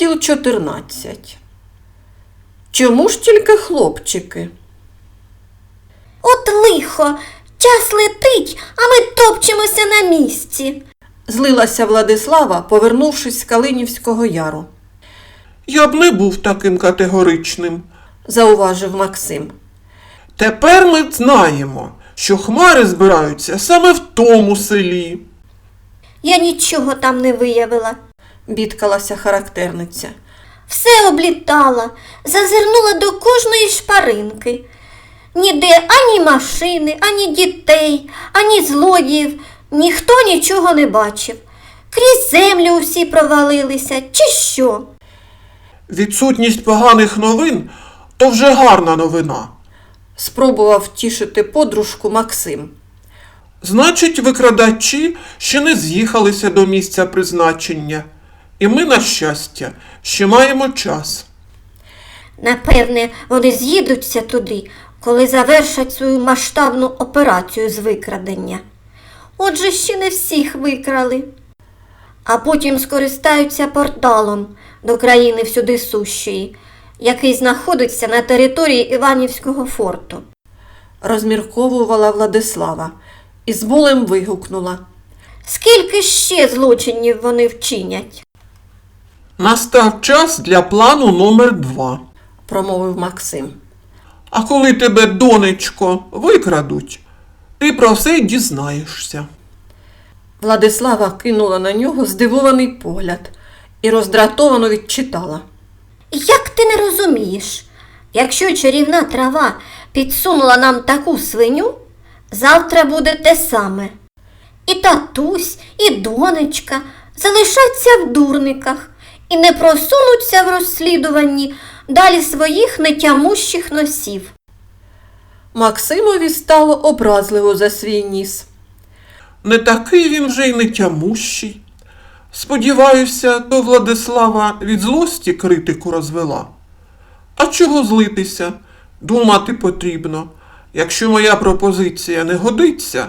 Розділ 14. Чому ж тільки хлопчики? От лихо, час летить, а ми топчемося на місці. Злилася Владислава, повернувшись з Калинівського яру, Я б не був таким категоричним. зауважив Максим. Тепер ми знаємо, що хмари збираються саме в тому селі. Я нічого там не виявила. Бідкалася характерниця. Все облітала, зазирнула до кожної шпаринки. Ніде ані машини, ані дітей, ані злодіїв, ніхто нічого не бачив. Крізь землю усі провалилися, чи що? Відсутність поганих новин то вже гарна новина. Спробував втішити подружку Максим. Значить, викрадачі ще не з'їхалися до місця призначення. І ми, на щастя, ще маємо час. Напевне, вони з'їдуться туди, коли завершать свою масштабну операцію з викрадення. Отже, ще не всіх викрали. А потім скористаються порталом до країни всюди сущої, який знаходиться на території Іванівського форту. Розмірковувала Владислава і з болем вигукнула. Скільки ще злочинів вони вчинять? Настав час для плану номер два. промовив Максим. А коли тебе, донечко, викрадуть, ти про все дізнаєшся. Владислава кинула на нього здивований погляд і роздратовано відчитала. Як ти не розумієш? Якщо чарівна трава підсунула нам таку свиню, завтра буде те саме. І татусь, і донечка залишаться в дурниках і не просунуться в розслідуванні далі своїх нетямущих носів. Максимові стало образливо за свій ніс. Не такий він вже й не тямущий. Сподіваюся, то Владислава від злості критику розвела. А чого злитися? Думати потрібно. Якщо моя пропозиція не годиться,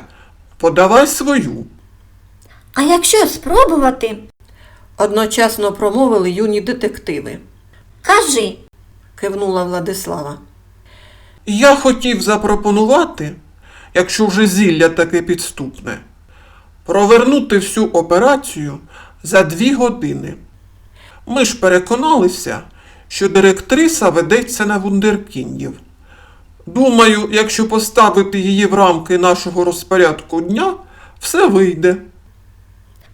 подавай свою. А якщо спробувати, Одночасно промовили юні детективи, кажи, кивнула Владислава. Я хотів запропонувати, якщо вже зілля таке підступне, провернути всю операцію за дві години. Ми ж переконалися, що директриса ведеться на вундеркіндів. Думаю, якщо поставити її в рамки нашого розпорядку дня, все вийде.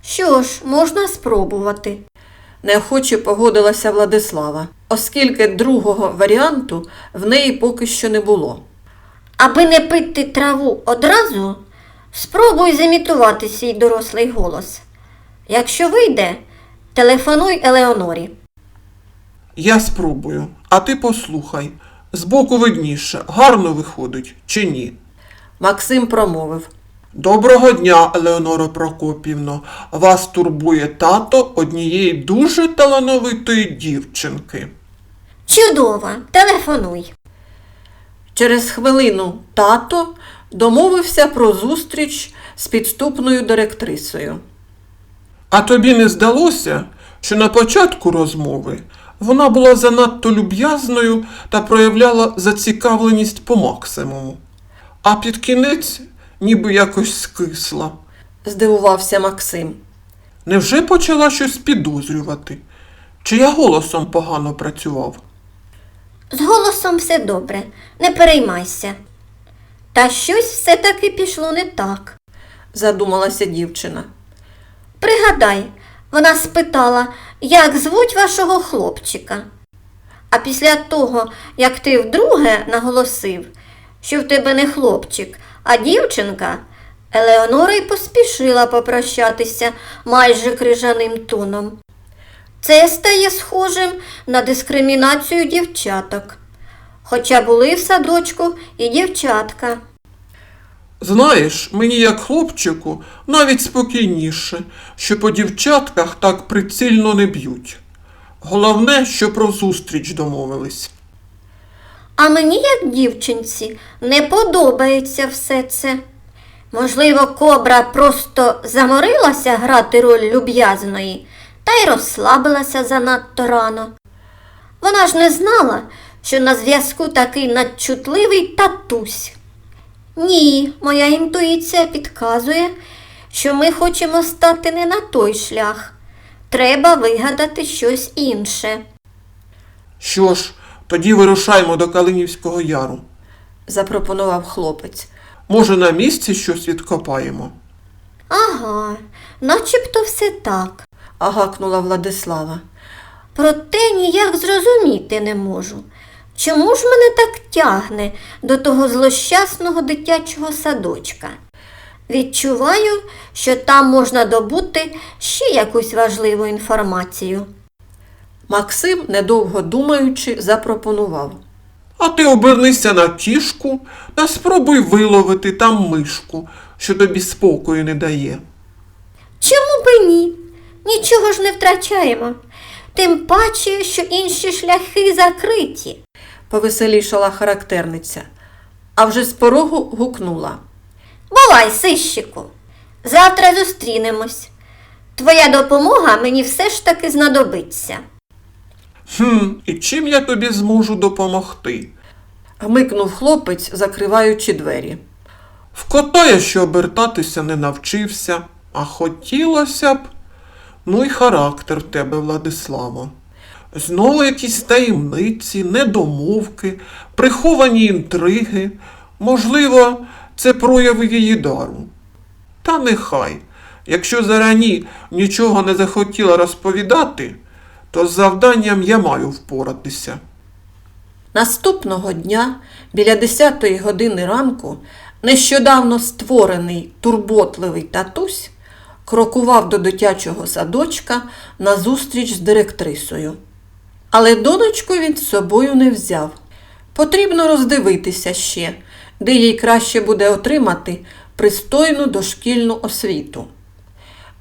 Що ж, можна спробувати. Неохоче погодилася Владислава, оскільки другого варіанту в неї поки що не було. Аби не пити траву одразу, спробуй зімітувати свій дорослий голос. Якщо вийде, телефонуй Елеонорі. Я спробую, а ти послухай. Збоку видніше, гарно виходить чи ні? Максим промовив. Доброго дня, Елеоноро Прокопівно. Вас турбує тато однієї дуже талановитої дівчинки. Чудово, телефонуй. Через хвилину тато домовився про зустріч з підступною директрисою. А тобі не здалося, що на початку розмови вона була занадто люб'язною та проявляла зацікавленість по максимуму, а під кінець ніби якось скисла. Здивувався Максим. Невже почала щось підозрювати? Чи я голосом погано працював? З голосом все добре, не переймайся. Та щось все-таки пішло не так. Задумалася дівчина. Пригадай, вона спитала, як звуть вашого хлопчика. А після того, як ти вдруге наголосив, що в тебе не хлопчик, а дівчинка, Елеонора й поспішила попрощатися майже крижаним тоном. Це стає схожим на дискримінацію дівчаток. Хоча були в садочку і дівчатка. Знаєш, мені як хлопчику навіть спокійніше, що по дівчатках так прицільно не б'ють. Головне, що про зустріч домовились. А мені, як дівчинці, не подобається все це. Можливо, кобра просто заморилася грати роль люб'язної та й розслабилася занадто рано. Вона ж не знала, що на зв'язку такий надчутливий татусь. Ні, моя інтуїція підказує, що ми хочемо стати не на той шлях. Треба вигадати щось інше. Що ж, тоді вирушаймо до Калинівського яру. запропонував хлопець. Може, на місці щось відкопаємо? Ага, начебто все так. агакнула Владислава. Проте ніяк зрозуміти не можу. Чому ж мене так тягне до того злощасного дитячого садочка? Відчуваю, що там можна добути ще якусь важливу інформацію. Максим, недовго думаючи, запропонував. А ти обернися на кішку та спробуй виловити там мишку, що тобі спокою не дає. Чому би ні? Нічого ж не втрачаємо. Тим паче, що інші шляхи закриті. Повеселішала характерниця, а вже з порогу гукнула. Бувай, сищику. Завтра зустрінемось. Твоя допомога мені все ж таки знадобиться. Хм, і чим я тобі зможу допомогти? Гмикнув хлопець, закриваючи двері. В кота я ще обертатися не навчився, а хотілося б. Ну й характер в тебе, Владиславо. Знову якісь таємниці, недомовки, приховані інтриги. Можливо, це прояви її дару. Та нехай, якщо зарані нічого не захотіла розповідати, то з завданням я маю впоратися. Наступного дня, біля 10 години ранку, нещодавно створений турботливий татусь крокував до дитячого садочка на зустріч з директрисою. Але донечку він з собою не взяв. Потрібно роздивитися ще, де їй краще буде отримати пристойну дошкільну освіту.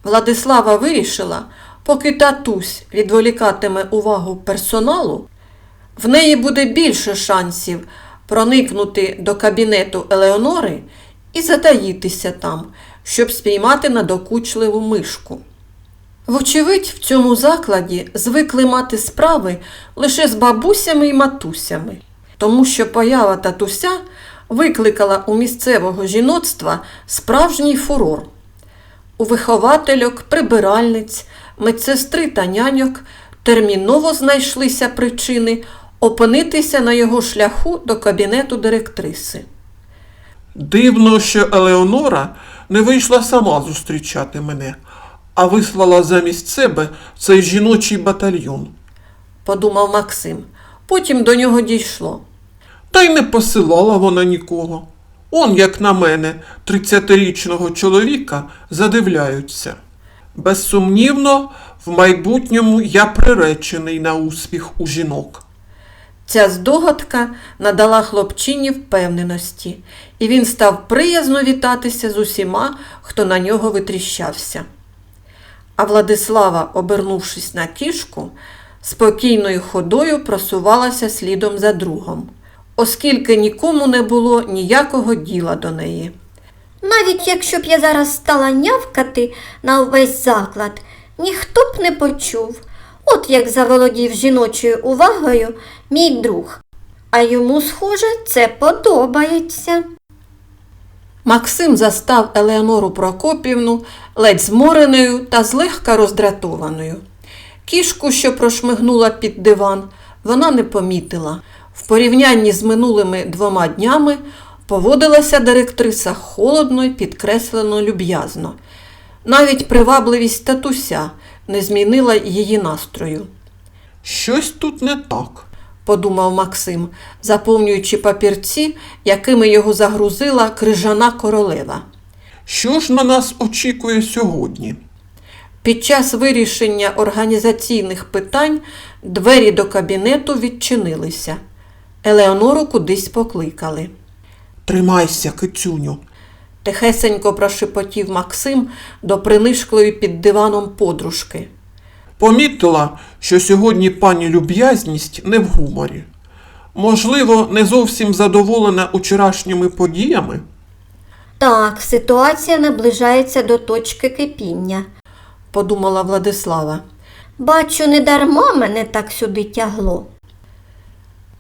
Владислава вирішила, поки татусь відволікатиме увагу персоналу, в неї буде більше шансів проникнути до кабінету Елеонори і затаїтися там, щоб спіймати надокучливу мишку. Вочевидь, в цьому закладі звикли мати справи лише з бабусями і матусями, тому що поява татуся викликала у місцевого жіноцтва справжній фурор. У виховательок, прибиральниць, медсестри та няньок терміново знайшлися причини опинитися на його шляху до кабінету директриси. Дивно, що Елеонора не вийшла сама зустрічати мене, а вислала замість себе цей жіночий батальйон. подумав Максим. Потім до нього дійшло. Та й не посилала вона нікого. Он, як на мене, тридцятирічного чоловіка задивляються. Безсумнівно, в майбутньому я приречений на успіх у жінок. Ця здогадка надала хлопчині впевненості, і він став приязно вітатися з усіма, хто на нього витріщався. А Владислава, обернувшись на кішку, спокійною ходою просувалася слідом за другом, оскільки нікому не було ніякого діла до неї. Навіть якщо б я зараз стала нявкати на увесь заклад, ніхто б не почув. От як заволодів жіночою увагою мій друг. А йому, схоже, це подобається. Максим застав Елеонору Прокопівну ледь змореною та злегка роздратованою. Кішку, що прошмигнула під диван, вона не помітила. В порівнянні з минулими двома днями поводилася директриса холодно й підкреслено люб'язно. Навіть привабливість татуся не змінила її настрою. Щось тут не так. подумав Максим, заповнюючи папірці, якими його загрузила крижана королева. Що ж на нас очікує сьогодні? Під час вирішення організаційних питань двері до кабінету відчинилися. Елеонору кудись покликали. Тримайся, кицюню. Тихесенько прошепотів Максим до принишклої під диваном подружки. Помітила, що сьогодні пані люб'язність не в гуморі. Можливо, не зовсім задоволена вчорашніми подіями? Так, ситуація наближається до точки кипіння. подумала Владислава. Бачу, не дарма мене так сюди тягло.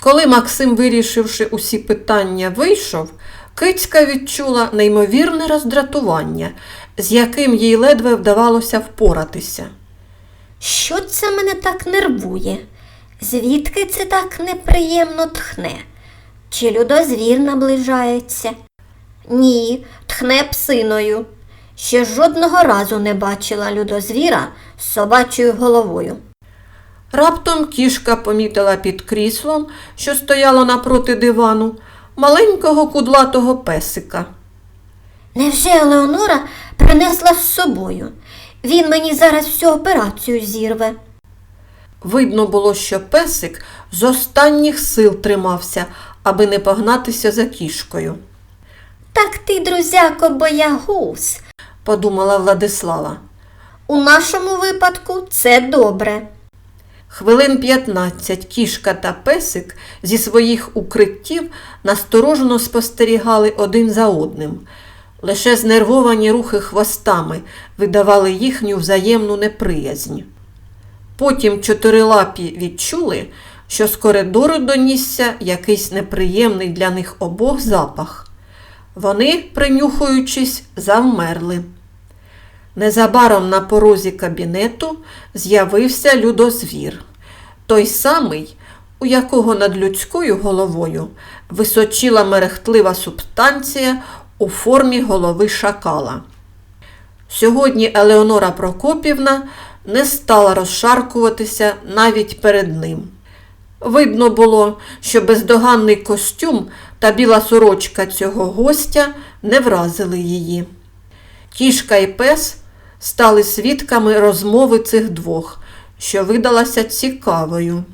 Коли Максим, вирішивши усі питання, вийшов, кицька відчула неймовірне роздратування, з яким їй ледве вдавалося впоратися. Що це мене так нервує? Звідки це так неприємно тхне? Чи людозвір наближається? Ні, тхне псиною. Ще жодного разу не бачила людозвіра з собачою головою. Раптом кішка помітила під кріслом, що стояло напроти дивану, маленького кудлатого песика. Невже Елеонора принесла з собою? Він мені зараз всю операцію зірве. Видно було, що песик з останніх сил тримався, аби не погнатися за кішкою, Так ти, друзяко, боягуз. подумала Владислава. У нашому випадку це добре. Хвилин 15 кішка та песик зі своїх укриттів насторожено спостерігали один за одним. Лише знервовані рухи хвостами видавали їхню взаємну неприязнь. Потім чотирилапі відчули, що з коридору донісся якийсь неприємний для них обох запах. Вони, принюхуючись, завмерли. Незабаром на порозі кабінету з'явився людозвір, той самий, у якого над людською головою височила мерехтлива субстанція у формі голови шакала. Сьогодні Елеонора Прокопівна не стала розшаркуватися навіть перед ним. Видно було, що бездоганний костюм та біла сорочка цього гостя не вразили її. Кішка і пес стали свідками розмови цих двох, що видалася цікавою.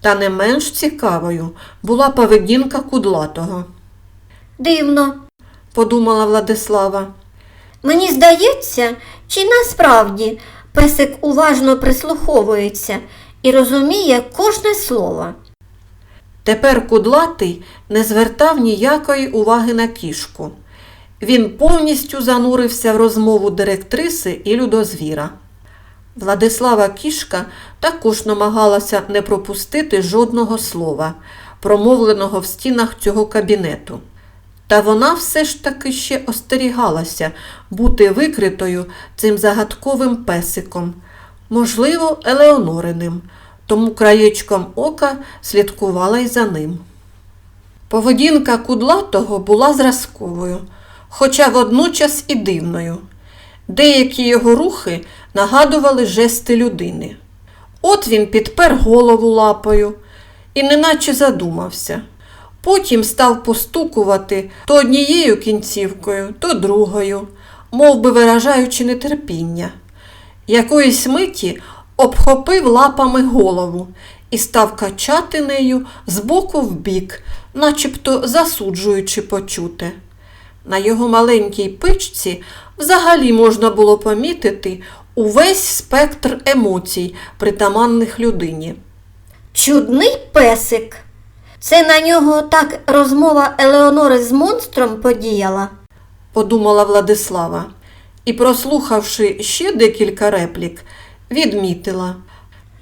Та не менш цікавою була поведінка кудлатого, Дивно. подумала Владислава. Мені здається, чи насправді песик уважно прислуховується і розуміє кожне слово. Тепер кудлатий не звертав ніякої уваги на кішку. Він повністю занурився в розмову директриси і людозвіра. Владислава Кішка також намагалася не пропустити жодного слова, промовленого в стінах цього кабінету. Та вона все ж таки ще остерігалася бути викритою цим загадковим песиком, можливо, Елеонориним, тому краєчком ока слідкувала й за ним. Поведінка кудлатого була зразковою, хоча водночас і дивною. Деякі його рухи нагадували жести людини. От він підпер голову лапою і неначе задумався. Потім став постукувати то однією кінцівкою, то другою, мов би виражаючи нетерпіння. Якоїсь миті обхопив лапами голову і став качати нею з боку в бік, начебто засуджуючи почуте. На його маленькій пичці взагалі можна було помітити увесь спектр емоцій, притаманних людині. Чудний песик. Це на нього так розмова Елеонори з монстром подіяла. подумала Владислава, і, прослухавши ще декілька реплік, відмітила.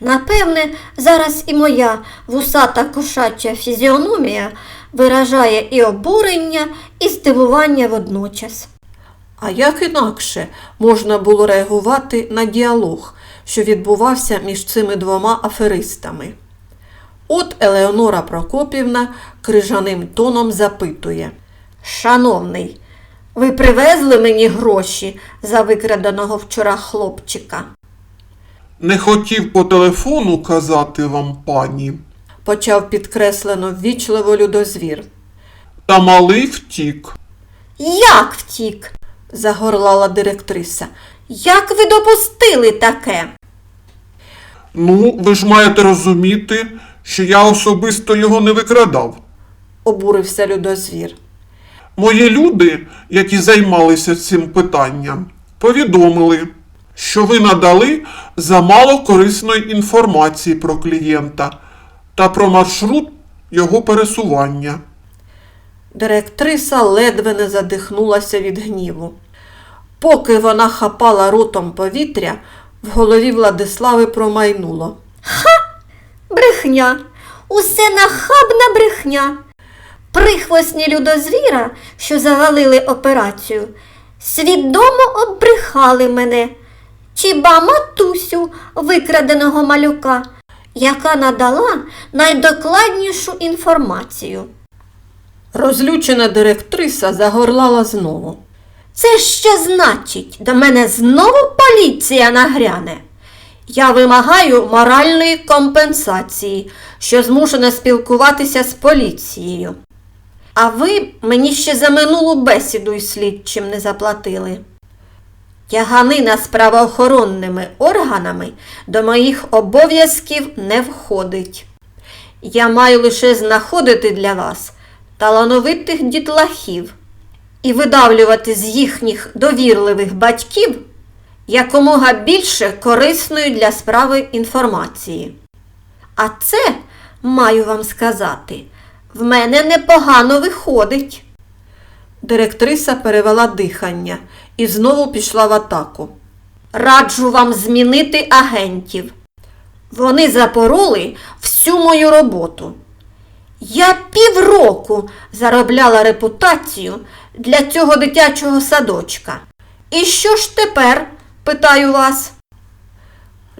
Напевне, зараз і моя вусата кошача фізіономія виражає і обурення, і здивування водночас. А як інакше можна було реагувати на діалог, що відбувався між цими двома аферистами? От Елеонора Прокопівна крижаним тоном запитує. Шановний, ви привезли мені гроші за викраденого вчора хлопчика? Не хотів по телефону казати вам, пані. почав підкреслено ввічливо людозвір. Та малий втік. Як втік? Загорлала директриса. Як ви допустили таке? Ну, ви ж маєте розуміти, що я особисто його не викрадав. Обурився людозвір. Мої люди, які займалися цим питанням, повідомили, що ви надали замало корисної інформації про клієнта та про маршрут його пересування. Директриса ледве не задихнулася від гніву. Поки вона хапала ротом повітря, В голові Владислави промайнуло. Ха! Брехня. Усе нахабна брехня. Прихвостні людозвіра, що завалили операцію, свідомо оббрехали мене. Чи ба матусю викраденого малюка, яка надала найдокладнішу інформацію. Розлючена директриса загорлала знову. Це що значить? До мене знову поліція нагряне. Я вимагаю моральної компенсації, що змушена спілкуватися з поліцією. А ви мені ще за минулу бесіду із слідчим не заплатили. Тяганина з правоохоронними органами до моїх обов'язків не входить. Я маю лише знаходити для вас талановитих дітлахів і видавлювати з їхніх довірливих батьків якомога більше корисної для справи інформації. А це, маю вам сказати, в мене непогано виходить. Директриса перевела дихання і знову пішла в атаку. Раджу вам змінити агентів. Вони запороли всю мою роботу. Я півроку заробляла репутацію для цього дитячого садочка. І що ж тепер, питаю вас?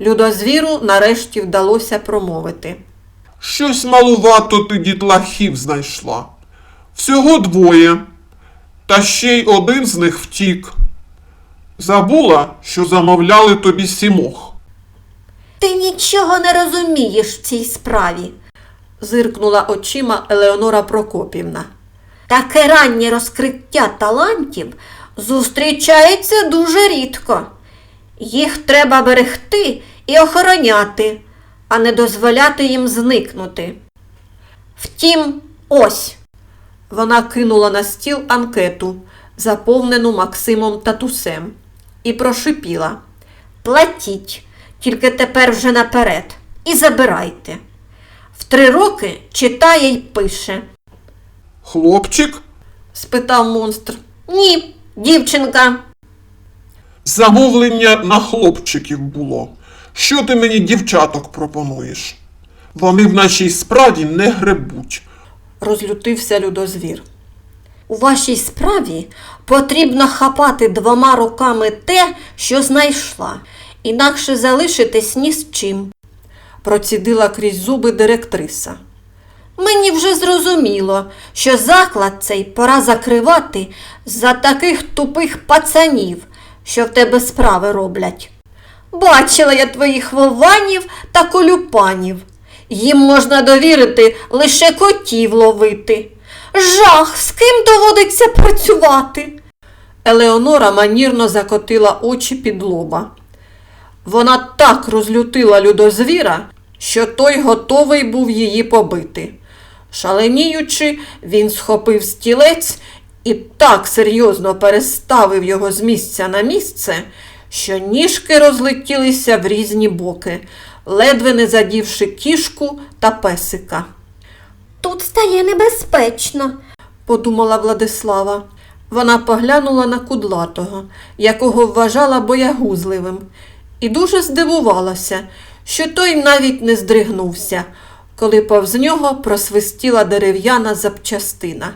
Людозвіру нарешті вдалося промовити. Щось малувато ти дітлахів знайшла. Всього двоє. Та ще й один з них втік. Забула, що замовляли тобі сімох. Ти нічого не розумієш в цій справі. Зиркнула очима Елеонора Прокопівна. Таке раннє розкриття талантів зустрічається дуже рідко. Їх треба берегти і охороняти, а не дозволяти їм зникнути. Втім, ось. Вона кинула на стіл анкету, заповнену Максимом татусем, і прошипіла. Платіть, тільки тепер вже наперед, і забирайте. В три роки читає й пише. Хлопчик, спитав монстр. Ні, дівчинка. замовлення на хлопчиків було. Що ти мені дівчаток пропонуєш? Вони в нашій справі не гребуть. Розлютився людозвір. У вашій справі потрібно хапати двома руками те, що знайшла, інакше залишитесь ні з чим. Процідила крізь зуби директриса. Мені вже зрозуміло, що заклад цей пора закривати за таких тупих пацанів, що в тебе справи роблять. Бачила я твоїх вованів та колюпанів. Їм можна довірити лише котів ловити. Жах, з ким доводиться працювати? Елеонора манірно закотила очі під лоба. Вона так розлютила людозвіра, що той готовий був її побити. Шаленіючи, він схопив стілець і так серйозно переставив його з місця на місце, що ніжки розлетілися в різні боки, ледве не задівши кішку та песика. Тут стає небезпечно. подумала Владислава. Вона поглянула на кудлатого, якого вважала боягузливим, і дуже здивувалася, що той навіть не здригнувся, коли повз нього просвистіла дерев'яна запчастина.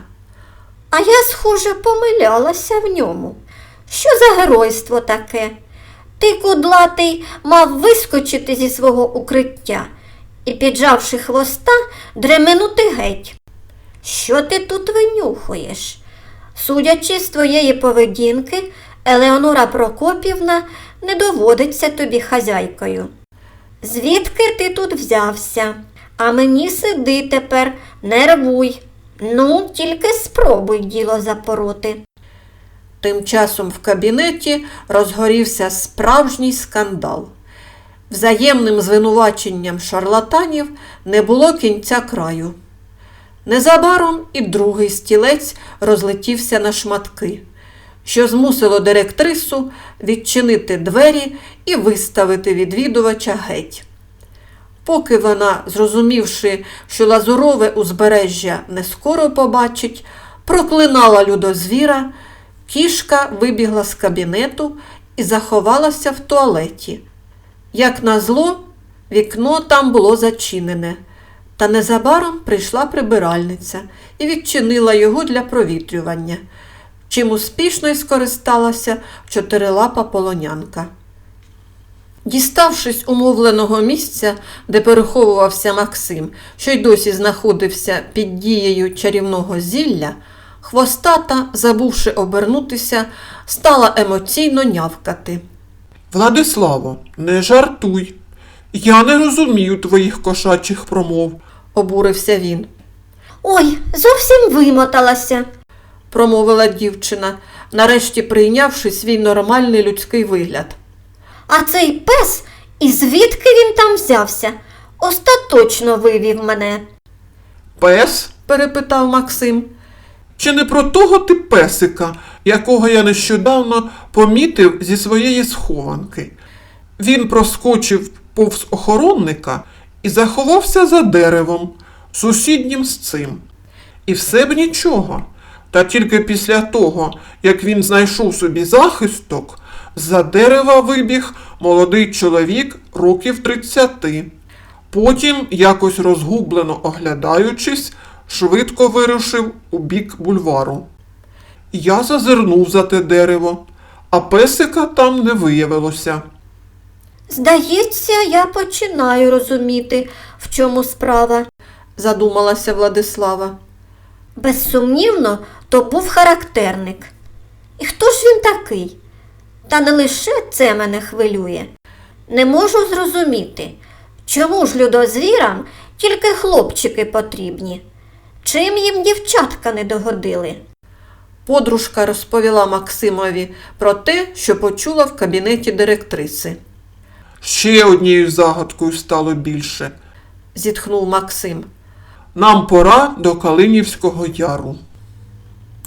А я, схоже, помилялася в ньому. Що за геройство таке? Ти, кудлатий, мав вискочити зі свого укриття і, піджавши хвоста, дременути геть. Що ти тут винюхуєш? Судячи з твоєї поведінки, Елеонора Прокопівна не доводиться тобі хазяйкою. Звідки ти тут взявся? А мені сиди тепер, нервуй. Ну, тільки спробуй діло запороти. Тим часом в кабінеті розгорівся справжній скандал. Взаємним звинуваченням шарлатанів не було кінця краю. Незабаром і другий стілець розлетівся на шматки, що змусило директрису відчинити двері і виставити відвідувача геть. Поки вона, зрозумівши, що лазурове узбережжя не скоро побачить, проклинала людозвіра, кішка вибігла з кабінету і заховалася в туалеті, Як назло, вікно там було зачинене, та незабаром прийшла прибиральниця і відчинила його для провітрювання, чим успішно й скористалася чотирилапа полонянка. Діставшись умовленого місця, де переховувався Максим, що й досі знаходився під дією чарівного зілля, хвостата, забувши обернутися, стала емоційно нявкати. Владиславо, не жартуй. Я не розумію твоїх кошачих промов. Обурився він. Ой, зовсім вимоталася. Промовила дівчина, нарешті прийнявши свій нормальний людський вигляд. А цей пес, і звідки він там взявся? Остаточно вивів мене. Пес? перепитав Максим. Чи не про того ти песика, якого я нещодавно помітив зі своєї схованки? Він проскочив повз охоронника і заховався за деревом, сусіднім з цим. І все б нічого. Та тільки після того, як він знайшов собі захисток, за дерева вибіг молодий чоловік років 30. Потім, якось розгублено оглядаючись, швидко вирушив у бік бульвару. Я зазирнув за те дерево, а песика там не виявилося. Здається, я починаю розуміти, в чому справа. задумалася Владислава. Безсумнівно, то був характерник. І хто ж він такий? Та не лише це мене хвилює. Не можу зрозуміти, чому ж людозвірам тільки хлопчики потрібні? Чим їм дівчатка не догодили? Подружка розповіла Максимові про те, що почула в кабінеті директриси. Ще однією загадкою стало більше. Зітхнув Максим. Нам пора до Калинівського яру.